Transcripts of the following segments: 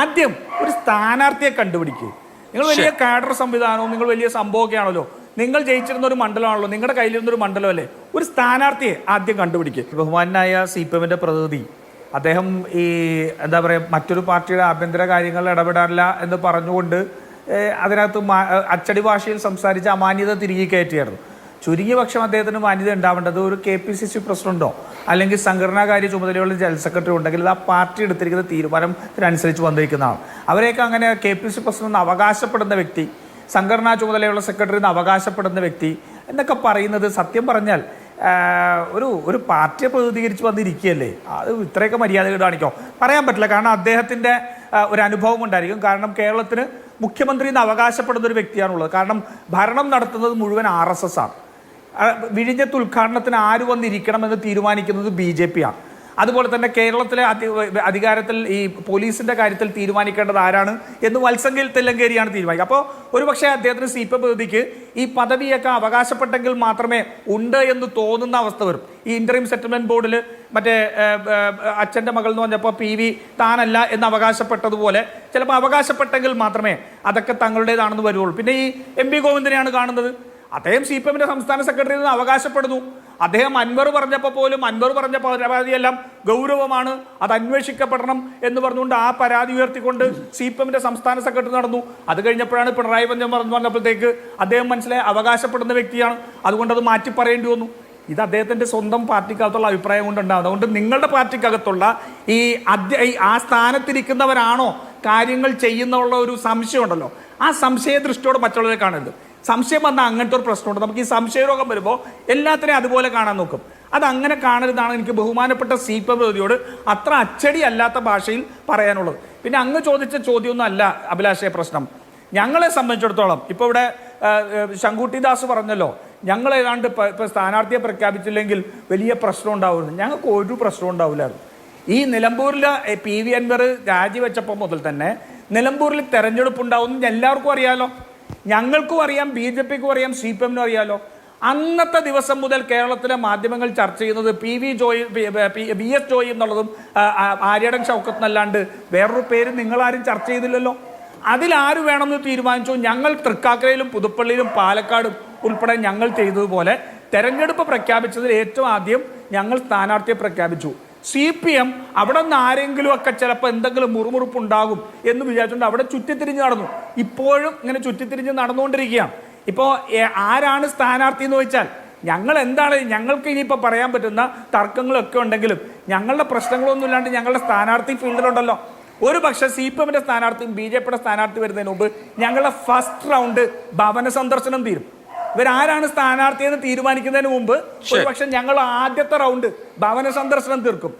ആദ്യം ഒരു സ്ഥാനാർത്ഥിയെ കണ്ടുപിടിക്കുക നിങ്ങൾ വലിയ കാഡർ സംവിധാനവും നിങ്ങൾ വലിയ സംഭവമൊക്കെ ആണല്ലോ. നിങ്ങൾ ജയിച്ചിരുന്ന ഒരു മണ്ഡലമാണല്ലോ. നിങ്ങളുടെ കയ്യിലിരുന്ന ഒരു മണ്ഡലമല്ലേ? ഒരു സ്ഥാനാർത്ഥിയെ ആദ്യം കണ്ടുപിടിക്കുക ബഹുമാനായ സി പി എമ്മിന്റെ പ്രതിനിധി. അദ്ദേഹം ഈ എന്താ പറയുക മറ്റൊരു പാർട്ടിയുടെ ആഭ്യന്തര കാര്യങ്ങളിൽ ഇടപെടാറില്ല എന്ന് പറഞ്ഞുകൊണ്ട് അതിനകത്ത് അച്ചടി ഭാഷയിൽ സംസാരിച്ച അമാന്യത തിരികെ കയറ്റിയായിരുന്നു. ചുരുങ്ങിയ പക്ഷം അദ്ദേഹത്തിന് മാന്യത ഉണ്ടാവേണ്ടത് ഒരു കെ പി സി സി പ്രസിഡന്റോ അല്ലെങ്കിൽ സംഘടനാകാര്യ ചുമതലയുള്ള ജനറൽ സെക്രട്ടറി ഉണ്ടെങ്കിൽ അത് ആ പാർട്ടി എടുത്തിരിക്കുന്ന തീരുമാനത്തിനനുസരിച്ച് വന്നിരിക്കുന്നതാണ്. അവരെയൊക്കെ അങ്ങനെ കെ പി സി പ്രസിഡന്റ് അവകാശപ്പെടുന്ന വ്യക്തി സംഘടനാ ചുമതലയുള്ള സെക്രട്ടറി എന്ന് അവകാശപ്പെടുന്ന വ്യക്തി എന്നൊക്കെ പറയുന്നത് സത്യം പറഞ്ഞാൽ ഒരു ഒരു പാർട്ടിയെ പ്രതിനിധീകരിച്ച് വന്നിരിക്കുകയല്ലേ? അത് ഇത്രയൊക്കെ മര്യാദ കാണിക്കോ? പറയാൻ പറ്റില്ല. കാരണം അദ്ദേഹത്തിന്റെ ഒരു അനുഭവം ഉണ്ടായിരിക്കും കാരണം കേരളത്തിന് മുഖ്യമന്ത്രി എന്ന് അവകാശപ്പെടുന്ന ഒരു വ്യക്തിയാണുള്ളത്. കാരണം ഭരണം നടത്തുന്നത് മുഴുവൻ ആർ എസ് എസ് ആണ്. വിഴിഞ്ഞത്ത് ഉദ്ഘാടനത്തിന് ആര് വന്നിരിക്കണമെന്ന് തീരുമാനിക്കുന്നത് ബി ജെ പി ആണ് അതുപോലെ തന്നെ കേരളത്തിലെ അധികാരത്തിൽ ഈ പോലീസിന്റെ കാര്യത്തിൽ തീരുമാനിക്കേണ്ടത് ആരാണ് എന്ന് വത്സംഗിൽ തെല്ലങ്കേരിയാണ് തീരുമാനിക്കുക. അപ്പോൾ ഒരുപക്ഷെ അദ്ദേഹത്തിന് സി പി പ്രതിക്ക് ഈ പദവിയൊക്കെ അവകാശപ്പെട്ടെങ്കിൽ മാത്രമേ ഉണ്ട് എന്ന് തോന്നുന്ന അവസ്ഥ വരും. ഈ ഇന്റർവ്യൂ സെറ്റിൽമെന്റ് ബോർഡിൽ മറ്റേ അച്ഛന്റെ മകൾ എന്ന് പറഞ്ഞപ്പോൾ പി വി താനല്ല എന്ന് അവകാശപ്പെട്ടതുപോലെ ചിലപ്പോൾ അവകാശപ്പെട്ടെങ്കിൽ മാത്രമേ അതൊക്കെ തങ്ങളുടേതാണെന്ന് വരുള്ളൂ പിന്നെ ഈ എം പി ഗോവിന്ദനെയാണ് കാണുന്നത്. അദ്ദേഹം സി പി എമ്മിന്റെ സംസ്ഥാന സെക്രട്ടറി നിന്ന് അവകാശപ്പെടുന്നു. അദ്ദേഹം അൻവർ പറഞ്ഞപ്പോൾ പോലും അൻവർ പറഞ്ഞ പരാതിയെല്ലാം ഗൗരവമാണ് അത് അന്വേഷിക്കപ്പെടണം എന്ന് പറഞ്ഞുകൊണ്ട് ആ പരാതി ഉയർത്തിക്കൊണ്ട് സി പി എമ്മിന്റെ സംസ്ഥാന സെക്രട്ടറി നടന്നു. അത് കഴിഞ്ഞപ്പോഴാണ് പിണറായി പഞ്ചം പറഞ്ഞു പറഞ്ഞപ്പോഴത്തേക്ക് അദ്ദേഹം മനസ്സിലായി അവകാശപ്പെടുന്ന വ്യക്തിയാണ്. അതുകൊണ്ട് അത് മാറ്റി പറയേണ്ടി വന്നു. ഇത് അദ്ദേഹത്തിന്റെ സ്വന്തം പാർട്ടിക്കകത്തുള്ള അഭിപ്രായം കൊണ്ടുണ്ടാകും അതുകൊണ്ട് നിങ്ങളുടെ പാർട്ടിക്കകത്തുള്ള ഈ അധ്യ ആ സ്ഥാനത്തിരിക്കുന്നവരാണോ കാര്യങ്ങൾ ചെയ്യുന്നുള്ള ഒരു സംശയമുണ്ടല്ലോ ആ സംശയ ദൃഷ്ടിയോട് മറ്റുള്ളവരെ കാണരുത്. സംശയം വന്നാൽ അങ്ങനത്തെ ഒരു പ്രശ്നമുണ്ട്. നമുക്ക് ഈ സംശയരോഗം വരുമ്പോൾ എല്ലാത്തിനെയും അതുപോലെ കാണാൻ നോക്കും. അത് അങ്ങനെ കാണരുതാണ് എനിക്ക് ബഹുമാനപ്പെട്ട സി പി പ്രതിയോട് അത്ര അച്ചടി അല്ലാത്ത ഭാഷയിൽ പറയാനുള്ളത്. പിന്നെ അങ്ങ് ചോദിച്ച ചോദ്യമൊന്നും അല്ല അഭിലാഷയ പ്രശ്നം. ഞങ്ങളെ സംബന്ധിച്ചിടത്തോളം ഇപ്പോൾ ഇവിടെ ആ, ആ, ശങ്കുട്ടി ദാസ് പറഞ്ഞല്ലോ ഞങ്ങൾ ഏതാണ്ട് ഇപ്പം ഇപ്പം സ്ഥാനാർത്ഥിയെ പ്രഖ്യാപിച്ചില്ലെങ്കിൽ വലിയ പ്രശ്നം ഉണ്ടാവുന്നു ഞങ്ങൾക്ക് ഒരു പ്രശ്നം ഉണ്ടാവില്ലായിരുന്നു. ഈ നിലമ്പൂരിൽ പി വി അൻവർ രാജിവെച്ചപ്പോൾ മുതൽ തന്നെ നിലമ്പൂരിൽ തെരഞ്ഞെടുപ്പ് ഉണ്ടാവുമെന്ന് എല്ലാവർക്കും അറിയാലോ. ഞങ്ങൾക്കും അറിയാം ബി ജെ പിക്കും അറിയാം സി പി എമ്മിനും അറിയാലോ. അന്നത്തെ ദിവസം മുതൽ കേരളത്തിലെ മാധ്യമങ്ങൾ ചർച്ച ചെയ്യുന്നത് P V Joy B S Joy എന്നുള്ളതും ആര്യടൻ ഷൗക്കത്ത് എന്നല്ലാണ്ട് വേറൊരു പേര് നിങ്ങളാരും ചർച്ച ചെയ്തില്ലല്ലോ. അതിലാര് വേണമെന്ന് തീരുമാനിച്ചു? ഞങ്ങൾ തൃക്കാക്കരയിലും പുതുപ്പള്ളിയിലും പാലക്കാടും ഉൾപ്പെടെ ഞങ്ങൾ ചെയ്തതുപോലെ തെരഞ്ഞെടുപ്പ് പ്രഖ്യാപിച്ചതിൽ ഏറ്റവും ആദ്യം ഞങ്ങൾ സ്ഥാനാർത്ഥിയെ പ്രഖ്യാപിച്ചു. സി പി എം അവിടെ നിന്ന് ആരെങ്കിലും ഒക്കെ ചിലപ്പോൾ എന്തെങ്കിലും മുറുമുറുപ്പ് ഉണ്ടാകും എന്ന് വിചാരിച്ചുകൊണ്ട് അവിടെ ചുറ്റിത്തിരിഞ്ഞ് നടന്നു. ഇപ്പോഴും ഇങ്ങനെ ചുറ്റിത്തിരിഞ്ഞ് നടന്നുകൊണ്ടിരിക്കുകയാണ്. ഇപ്പോൾ ആരാണ് സ്ഥാനാർത്ഥി എന്ന് ചോദിച്ചാൽ ഞങ്ങൾ എന്താണ് ഞങ്ങൾക്ക് ഇനിയിപ്പോൾ പറയാൻ പറ്റുന്ന തർക്കങ്ങളൊക്കെ ഉണ്ടെങ്കിലും ഞങ്ങളുടെ പ്രശ്നങ്ങളൊന്നും ഇല്ലാണ്ട് ഞങ്ങളുടെ സ്ഥാനാർത്ഥി ഫീൽഡിലുണ്ടല്ലോ. ഒരു പക്ഷേ സി പി എമ്മിന്റെ സ്ഥാനാർത്ഥിയും ബി ജെ പിയുടെ സ്ഥാനാർത്ഥി വരുന്നതിന് മുമ്പ് ഞങ്ങളുടെ ഫസ്റ്റ് റൗണ്ട് ഭവന സന്ദർശനം തീരും. ഇവരാരാണ് സ്ഥാനാർത്ഥി എന്ന് തീരുമാനിക്കുന്നതിന് മുമ്പ് പക്ഷെ ഞങ്ങൾ ആദ്യത്തെ റൗണ്ട് ഭവന സന്ദർശനം തീർക്കും.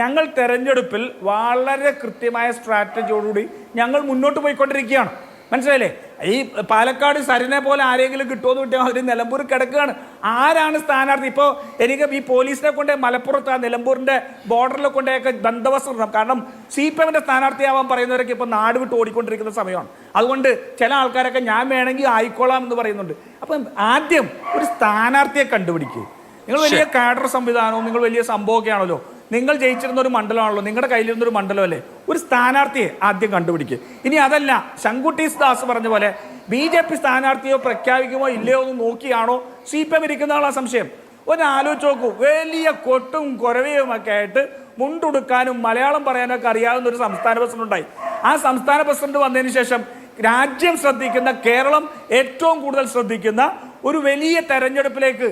ഞങ്ങൾ തെരഞ്ഞെടുപ്പിൽ വളരെ കൃത്യമായ സ്ട്രാറ്റജിയോടുകൂടി ഞങ്ങൾ മുന്നോട്ട് പോയിക്കൊണ്ടിരിക്കുകയാണ്. മനസ്സിലായില്ലേ? ഈ പാലക്കാട് സരിനെ പോലെ ആരെങ്കിലും കിട്ടുമെന്ന് കിട്ടിയാൽ അവർ നിലമ്പൂർ കിടക്കുകയാണ്. ആരാണ് സ്ഥാനാർത്ഥി? ഇപ്പോൾ എനിക്ക് ഈ പോലീസിനെ കൊണ്ട് മലപ്പുറത്ത് ആ നിലമ്പൂരിന്റെ ബോർഡറിൽ കൊണ്ടൊക്കെ ബന്ധവസ്ത്രം ഇടണം. കാരണം സി പി എമ്മിന്റെ സ്ഥാനാർത്ഥിയാവാൻ പറയുന്നവരൊക്കെ ഇപ്പോൾ നാട് വിട്ട് ഓടിക്കൊണ്ടിരിക്കുന്ന സമയമാണ്. അതുകൊണ്ട് ചില ആൾക്കാരൊക്കെ ഞാൻ വേണമെങ്കിൽ ആയിക്കോളാം എന്ന് പറയുന്നുണ്ട്. അപ്പം ആദ്യം ഒരു സ്ഥാനാർത്ഥിയെ കണ്ടുപിടിക്കുക നിങ്ങൾ വലിയ കാഡർ സംവിധാനവും നിങ്ങൾ വലിയ സംഭവമൊക്കെ ആണല്ലോ. നിങ്ങൾ ജയിച്ചിരുന്ന ഒരു മണ്ഡലമാണല്ലോ നിങ്ങളുടെ കയ്യിലിരുന്ന ഒരു മണ്ഡലമല്ലേ? ഒരു സ്ഥാനാർത്ഥിയെ ആദ്യം കണ്ടുപിടിക്കുക ഇനി അതല്ല ശങ്കുട്ടീസ് ദാസ് പറഞ്ഞ പോലെ ബി ജെ പി സ്ഥാനാർത്ഥിയോ പ്രഖ്യാപിക്കുമോ ഇല്ലയോ എന്ന് നോക്കിയാണോ സി പി എം ഇരിക്കുന്ന ആളാ സംശയം? ഒന്ന് ആലോചിച്ച് നോക്കൂ വലിയ കൊട്ടും കുരവയും ഒക്കെ ആയിട്ട് മുണ്ടുടുക്കാനും മലയാളം പറയാനൊക്കെ അറിയാവുന്ന ഒരു സംസ്ഥാന പ്രസിഡന്റ് ഉണ്ടായി. ആ സംസ്ഥാന പ്രസിഡന്റ് വന്നതിന് ശേഷം രാജ്യം ശ്രദ്ധിക്കുന്ന കേരളം ഏറ്റവും കൂടുതൽ ശ്രദ്ധിക്കുന്ന ഒരു വലിയ തെരഞ്ഞെടുപ്പിലേക്ക്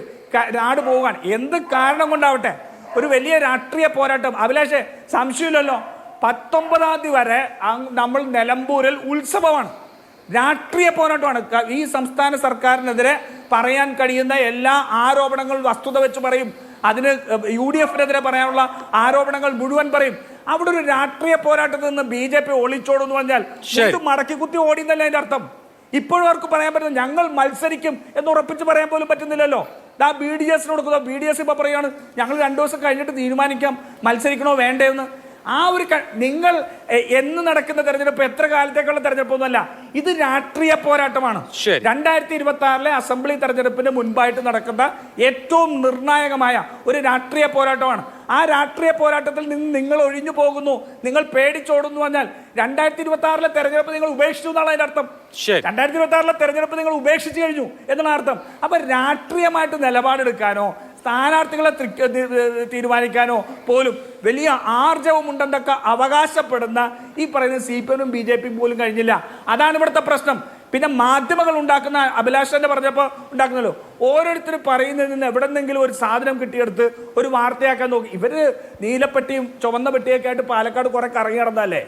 നാട് പോകാൻ എന്ത് കാരണം കൊണ്ടാവട്ടെ? ഒരു വലിയ രാഷ്ട്രീയ പോരാട്ടം. അഭിലാഷേ സംശയമില്ലല്ലോ. പത്തൊമ്പതാം തീയതി വരെ നമ്മൾ നിലമ്പൂരിൽ ഉത്സവമാണ്. രാഷ്ട്രീയ പോരാട്ടമാണ്. ഈ സംസ്ഥാന സർക്കാരിനെതിരെ പറയാൻ കഴിയുന്ന എല്ലാ ആരോപണങ്ങളും വസ്തുത വെച്ച് പറയും. അതിന് യു ഡി എഫിനെതിരെ പറയാനുള്ള ആരോപണങ്ങൾ മുഴുവൻ പറയും. അവിടെ ഒരു രാഷ്ട്രീയ പോരാട്ടത്തിൽ നിന്ന് ബി ജെ പി ഒളിച്ചോടും പറഞ്ഞാൽ മടക്കി കുത്തി ഓടിയെന്നല്ല അതിന്റെ അർത്ഥം? ഇപ്പോഴും അവർക്ക് പറയാൻ പറ്റും ഞങ്ങൾ മത്സരിക്കും എന്ന് ഉറപ്പിച്ച് പറയാൻ പോലും പറ്റുന്നില്ലല്ലോ. ദാ ബി ഡി എസിന് കൊടുക്കുക. ബി ഡി എസ് ഇപ്പൊ പറയാണ് ഞങ്ങൾ രണ്ടു ദിവസം കഴിഞ്ഞിട്ട് തീരുമാനിക്കാം. മത്സരിക്കണോ വേണ്ടേന്ന് ആ ഒരു നിങ്ങൾ എന്ന് നടക്കുന്ന തെരഞ്ഞെടുപ്പ് എത്ര കാലത്തേക്കുള്ള തെരഞ്ഞെടുപ്പൊന്നുമല്ല. ഇത് രാഷ്ട്രീയ പോരാട്ടമാണ്. രണ്ടായിരത്തി ഇരുപത്തി ആറിലെ അസംബ്ലി തെരഞ്ഞെടുപ്പിന് മുൻപായിട്ട് നടക്കുന്ന ഏറ്റവും നിർണായകമായ ഒരു രാഷ്ട്രീയ പോരാട്ടമാണ്. ആ രാഷ്ട്രീയ പോരാട്ടത്തിൽ നിന്ന് നിങ്ങൾ ഒഴിഞ്ഞു പോകുന്നു. നിങ്ങൾ പേടിച്ചോടുന്നു പറഞ്ഞാൽ രണ്ടായിരത്തി ഇരുപത്തി ആറിലെ തെരഞ്ഞെടുപ്പ് നിങ്ങൾ ഉപേക്ഷിച്ചു എന്നാണ് അതിന്റെ അർത്ഥം. രണ്ടായിരത്തി ഇരുപത്തി ആറിലെ തെരഞ്ഞെടുപ്പ് നിങ്ങൾ ഉപേക്ഷിച്ചു കഴിഞ്ഞു എന്നാണ് അർത്ഥം. അപ്പൊ രാഷ്ട്രീയമായിട്ട് നിലപാടെടുക്കാനോ സ്ഥാനാർത്ഥികളെ തീരുമാനിക്കാനോ പോലും വലിയ ആർജവം ഉണ്ടെന്നൊക്കെ അവകാശപ്പെടുന്ന ഈ പറയുന്ന സി പി എമ്മും ബി ജെ പിയും പോലും കഴിഞ്ഞില്ല. അതാണ് ഇവിടുത്തെ പ്രശ്നം. പിന്നെ മാധ്യമങ്ങൾ ഉണ്ടാക്കുന്ന അഭിലാഷ് തന്നെ പറഞ്ഞപ്പോൾ ഉണ്ടാക്കുന്നല്ലോ. ഓരോരുത്തർ പറയുന്നതിൽ നിന്ന് എവിടെന്നെങ്കിലും ഒരു സാധനം കിട്ടിയെടുത്ത് ഒരു വാർത്തയാക്കാൻ നോക്കി. ഇവർ നീലപ്പെട്ടിയും ചുവന്ന പെട്ടിയൊക്കെ ആയിട്ട് പാലക്കാട് കുറെ കറങ്ങി നടന്നല്ലേ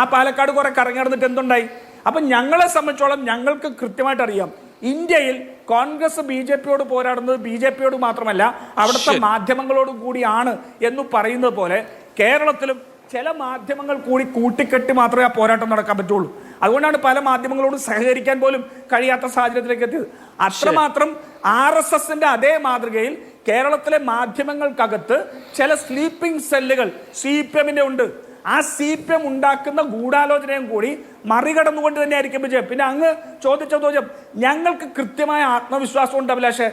ആ പാലക്കാട് കുറെ കറങ്ങി നടന്നിട്ട് എന്തുണ്ടായി? അപ്പം ഞങ്ങളെ സംബന്ധിച്ചോളം ഞങ്ങൾക്ക് കൃത്യമായിട്ട് അറിയാം ഇന്ത്യയിൽ കോൺഗ്രസ് ബി ജെ പിയോട് പോരാടുന്നത് ബി ജെ പിയോട് മാത്രമല്ല അവിടുത്തെ മാധ്യമങ്ങളോടും കൂടിയാണ് എന്ന് പറയുന്നത് പോലെ കേരളത്തിലും ചില മാധ്യമങ്ങൾ കൂടി കൂട്ടിക്കെട്ടി മാത്രമേ ആ പോരാട്ടം നടക്കാൻ പറ്റുള്ളൂ. അതുകൊണ്ടാണ് പല മാധ്യമങ്ങളോടും സഹകരിക്കാൻ പോലും കഴിയാത്ത സാഹചര്യത്തിലേക്ക് എത്തിയത്. അത്രമാത്രം ആർ എസ് എസിന്റെ അതേ മാതൃകയിൽ കേരളത്തിലെ മാധ്യമങ്ങൾക്കകത്ത് ചില സ്ലീപ്പിംഗ് സെല്ലുകൾ സി പി എമ്മിന്റെ ഉണ്ട്. ആ സി പി എം ഉണ്ടാക്കുന്ന ഗൂഢാലോചനയും കൂടി മറികടന്നുകൊണ്ട് തന്നെ ആയിരിക്കും വിജയം. പിന്നെ അങ്ങ് ചോദിച്ച ചോദ്യം ഞങ്ങൾക്ക് കൃത്യമായ ആത്മവിശ്വാസം ഉണ്ട് അഭിലാഷേ.